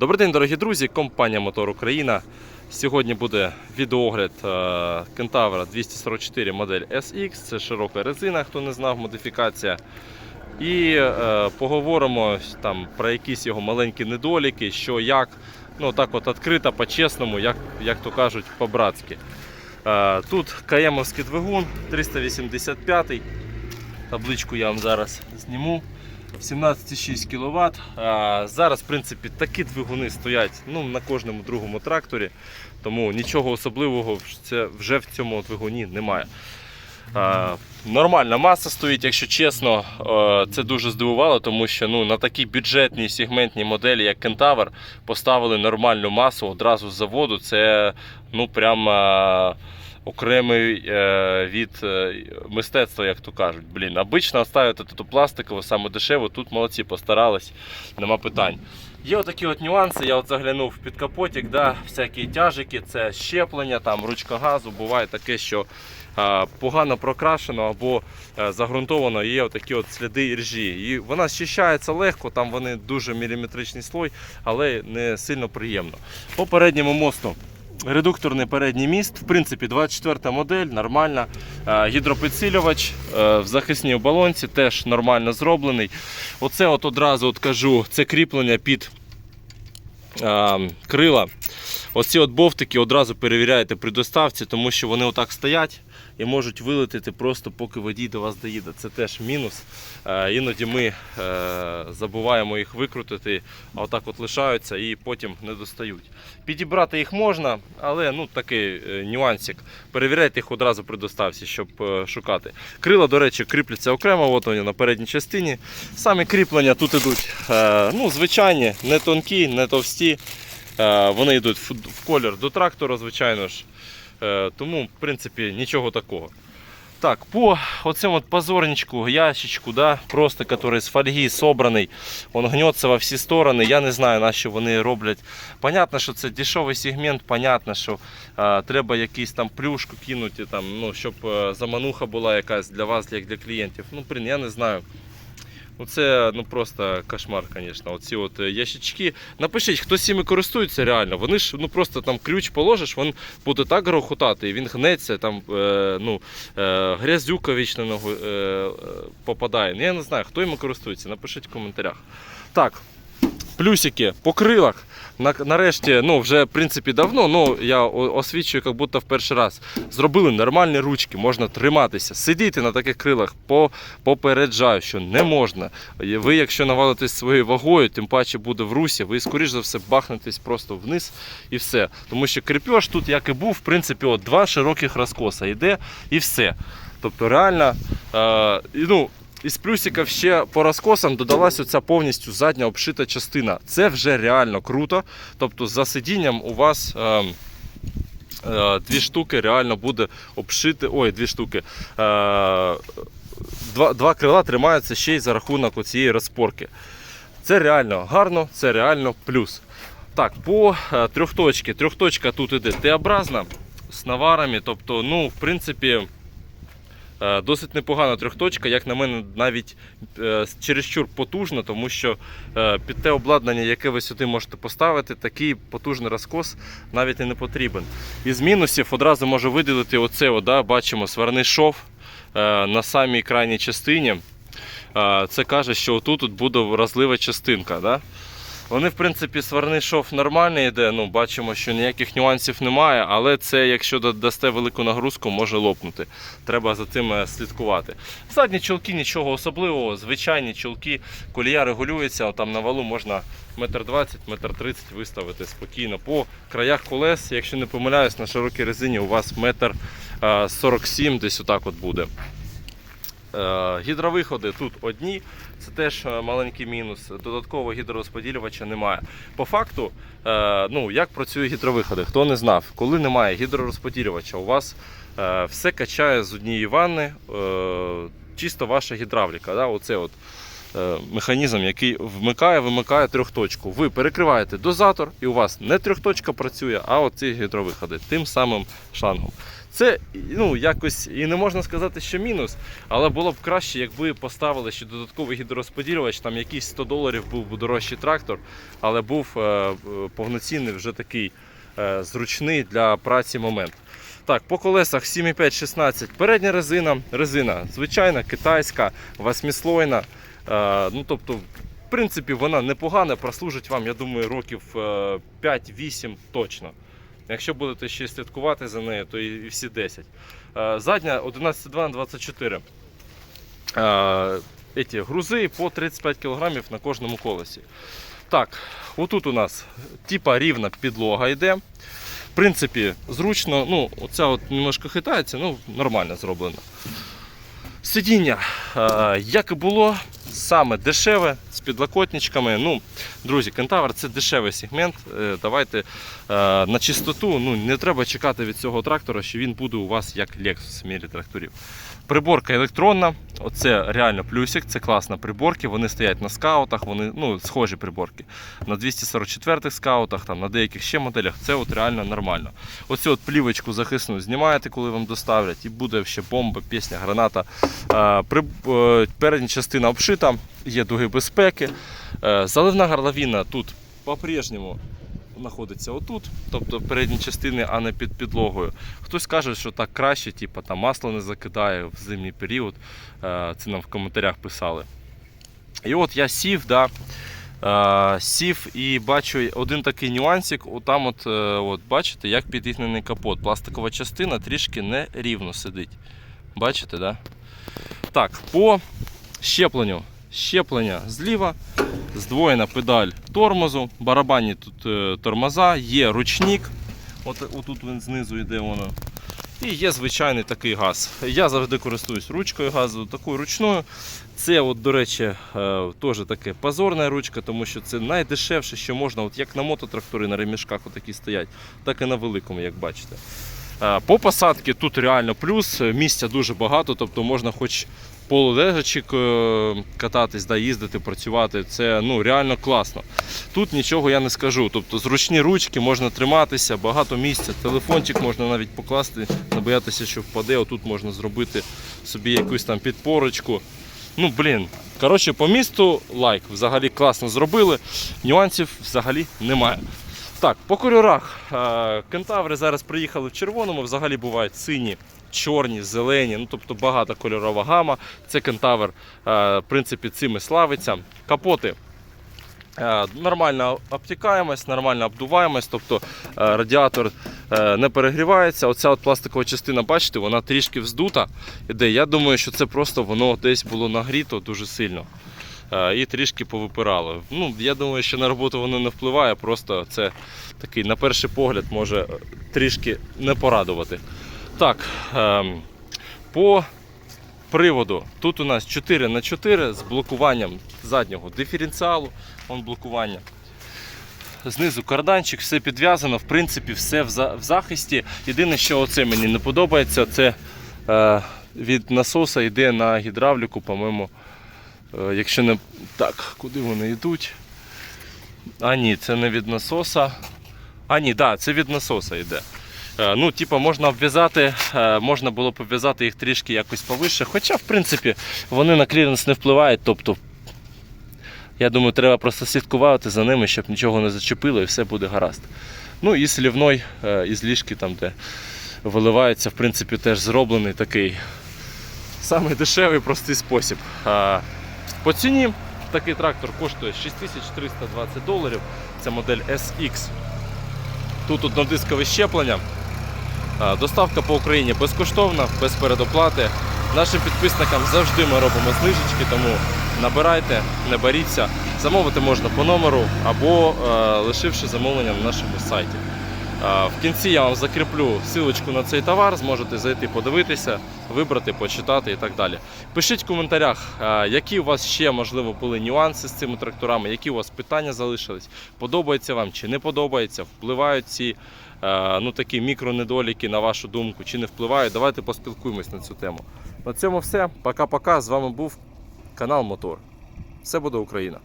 Добрий день, дорогі друзі, компанія Мотор Україна. Сьогодні буде відеоогляд е, Кентавра 244 модель SX. Це широка резина, хто не знав, модифікація. І е, поговоримо там про якісь його маленькі недоліки, що як. Ну так от відкрито, по-чесному, як, як то кажуть, по-братськи. Е, тут каємовський двигун 385 Табличку я вам зараз зніму. 17,6 кВт. Зараз, в принципі, такі двигуни стоять ну, на кожному другому тракторі, тому нічого особливого вже в цьому двигуні немає. Нормальна маса стоїть, якщо чесно, це дуже здивувало, тому що ну, на такій бюджетній сегментній моделі, як Kentaur, поставили нормальну масу одразу з заводу. Це ну, прям е, окремий е, від е, мистецтва, як то кажуть. Блін, обично ставити тут пластикову, саме дешево, тут молодці постарались, нема питань. Є отакі от нюанси, я от заглянув під капотик, да, всякі тяжики, це щеплення, там ручка газу, буває таке, що а, погано прокрашено або е, загрунтовано, є отакі от сліди іржі. І вона щищається легко, там вони дуже міліметричний слой, але не сильно приємно. По передньому мосту. Редукторний передній міст, в принципі, 24-та модель, нормальна. Е, Гідропідсилювач е, в захисній оболонці теж нормально зроблений. Оце от одразу от кажу, це кріплення під е, крила. Оці от бовтики одразу перевіряєте при доставці, тому що вони отак стоять і можуть вилетіти просто поки водій до вас доїде. Це теж мінус. Е, іноді ми е, забуваємо їх викрутити, а отак от лишаються і потім не достають. Підібрати їх можна, але ну, такий е, нюансик. Перевіряйте їх одразу при доставці, щоб шукати. Крила, до речі, кріпляться окремо, от вони на передній частині. Самі кріплення тут ідуть ну, звичайні, не тонкі, не товсті. Вони йдуть в колір до трактора, звичайно ж. Е, Тому, в принципі, нічого такого. Так, по оцьому от позорничку, ящичку, да, просто который з фольги собраний, он гнется во всі сторони. Я не знаю, на що вони роблять. Понятно, що це дешевий сегмент, понятно, що е, треба якийсь там плюшку кинути, там, ну, щоб е, замануха була якась для вас, як для клієнтів. Ну, блин, я не знаю. Ну, це ну просто кошмар, звісно. Оці от е, ящички. Напишіть, хто цими користується реально. Вони ж ну просто там ключ положиш, він буде так грохотати, і він гнеться, там е, ну, е, грязюка вічно ногу е, е, попадає. Ну, я не знаю, хто їм користується. Напишіть в коментарях. Так, плюсики по крилах. Нарешті, ну вже в принципі давно, ну я освічую, як будто в перший раз. Зробили нормальні ручки, можна триматися. Сидіти на таких крилах попереджаю, що не можна. Ви, якщо навалитесь своєю вагою, тим паче буде в русі, ви скоріш за все бахнетесь просто вниз і все. Тому що кріпеж тут, як і був, в принципі, от два широких розкоса йде і все. Тобто реально, е, ну, із плюсиків ще по розкосам додалась оця повністю задня обшита частина. Це вже реально круто. Тобто за сидінням у вас. Е, е, Дві штуки реально буде обшити. Ой, дві штуки. Е, Два, два крила тримаються ще й за рахунок цієї розпорки. Це реально гарно, це реально плюс. Так, по е, трьохточці. Трьохточка тут іде Т-образна з наварами. Тобто, ну, в принципі, е, досить непогана трьохточка, як на мене, навіть е, чересчур потужна, тому що е, під те обладнання, яке ви сюди можете поставити, такий потужний розкос навіть і не потрібен. Із мінусів одразу можу виділити оце, да, бачимо, сварний шов е, на самій крайній частині. Е, Це каже, що отут буде вразлива частинка. Да? Вони, в принципі, сварний шов нормальний йде. Ну, бачимо, що ніяких нюансів немає, але це, якщо дасте велику нагрузку, може лопнути. Треба за цим е, слідкувати. Задні чолки нічого особливого, звичайні чолки, колія регулюється, там на валу можна метр двадцять, метр тридцять виставити спокійно. По краях колес, якщо не помиляюсь, на широкій резині у вас метр е, 47 десь отак от буде. Е, Гідровиходи тут одні, це теж е, маленький мінус. Додаткового гідророзподілювача немає. По факту, е, ну як працює гідровиходи, хто не знав, коли немає гідророзподілювача, у вас все качає з однієї ванни, чисто ваша гідравліка. Да? Оце от механізм, який вмикає, вимикає трьохточку. Ви перекриваєте дозатор, і у вас не трьохточка працює, а оці гідровиходи тим самим шлангом. Це ну, якось і не можна сказати, що мінус, але було б краще, якби поставили ще додатковий гідророзподілювач, там якісь 100 доларів був дорожчий трактор, але був е, е, повноцінний вже такий е, зручний для праці момент. Так, по колесах 7,5-16 передня резина, резина звичайна, китайська, восьмислойна. Е, ну, тобто, в принципі, вона непогана, прослужить вам, я думаю, років е, 5-8 точно. Якщо будете ще слідкувати за нею, то і всі 10. Е, Задня 11,2 на 24. Е, грузи по 35 кг на кожному колесі. Так, отут у нас типа рівна підлога йде. В принципі, зручно, ну, оця от немножко хитається, ну, нормально зроблено. Сидіння, е, як і було, саме дешеве, з підлокотничками. Ну, друзі, Кентавр це дешевий сегмент. Е, Давайте е, на чистоту, ну, не треба чекати від цього трактора, що він буде у вас як Lexus в мірі тракторів. Приборка електронна, оце реально плюсик, це класна приборки. Вони стоять на скаутах, вони ну, схожі приборки. На 244-х скаутах, там, на деяких ще моделях, це от реально нормально. Оцю от плівочку захисну знімаєте, коли вам доставлять, і буде ще бомба, пісня, граната. Е, е, передня частина обшита, є дуги безпеки. Е, заливна горловина тут по-прежньому знаходиться отут, тобто в передній частини, а не під підлогою. Хтось каже, що так краще, типу, там масло не закидає в зимній період. Це нам в коментарях писали. І от я сів, да, сів і бачу один такий нюансик. Отам, от, от, бачите, як підігнаний капот. Пластикова частина трішки нерівно сидить. Бачите, да? Так, по щепленню. Щеплення зліва, здвоєна педаль тормозу, барабанні тут е, тормоза, є ручник. От, отут він знизу йде воно. І є звичайний такий газ. Я завжди користуюсь ручкою газу, такою ручною. Це, от, до речі, е, теж таке позорна ручка, тому що це найдешевше, що можна, от як на мототрактори на ремішках отакі стоять, так і на великому, як бачите. Е, По посадці тут реально плюс, е, місця дуже багато, тобто можна хоч полулежачик е, кататись, да, їздити, працювати. Це ну, реально класно. Тут нічого я не скажу. Тобто зручні ручки, можна триматися, багато місця, телефончик можна навіть покласти, не боятися, що впаде. Отут можна зробити собі якусь там підпорочку. Ну, блін. Коротше, по місту лайк. Взагалі класно зробили. Нюансів взагалі немає. Так, по кольорах. Е, Кентаври зараз приїхали в червоному, взагалі бувають сині, чорні, зелені, ну тобто багата кольорова гама. Це кентавр, е, в принципі, цим і славиться. Капоти. е, Нормально обтікаємось, нормально обдуваємось, тобто радіатор не перегрівається. Оця от пластикова частина, бачите, вона трішки вздута. Іде. Я думаю, що це просто воно десь було нагріто дуже сильно і трішки повипирало. Ну, я думаю, що на роботу воно не впливає, просто це такий, на перший погляд, може е, трішки не порадувати. Так, ем, по приводу. Тут у нас 4 на 4 з блокуванням заднього диференціалу. Вон блокування. Знизу карданчик, все підв'язано, в принципі, все в, в захисті. Єдине, що оце мені не подобається, це е, від насоса йде на гідравліку, по-моєму. Е, якщо не. Так, куди вони йдуть? А ні, це не від насоса. А ні, да, це від насоса йде. Е, Ну, типа, можна обв'язати, е, можна було б обв'язати їх трішки якось повище. Хоча, в принципі, вони на кліренс не впливають. Тобто, я думаю, треба просто слідкувати за ними, щоб нічого не зачепило і все буде гаразд. Ну і слівной із ліжки, там, де виливається, в принципі, теж зроблений такий самий дешевий простий спосіб. По ціні такий трактор коштує 6320 доларів. Це модель SX. Тут однодискове щеплення. Доставка по Україні безкоштовна, без передоплати. Нашим підписникам завжди ми робимо знижечки, тому набирайте, не боріться. Замовити можна по номеру або е, лишивши замовлення на нашому сайті. В кінці я вам закріплю силочку на цей товар, зможете зайти подивитися, вибрати, почитати і так далі. Пишіть в коментарях, які у вас ще можливо були нюанси з цими тракторами, які у вас питання залишились, подобається вам чи не подобається, впливають ці ну, такі мікронедоліки на вашу думку, чи не впливають. Давайте поспілкуємось на цю тему. На цьому все. Пока-пока. З вами був канал Мотор. Все буде Україна.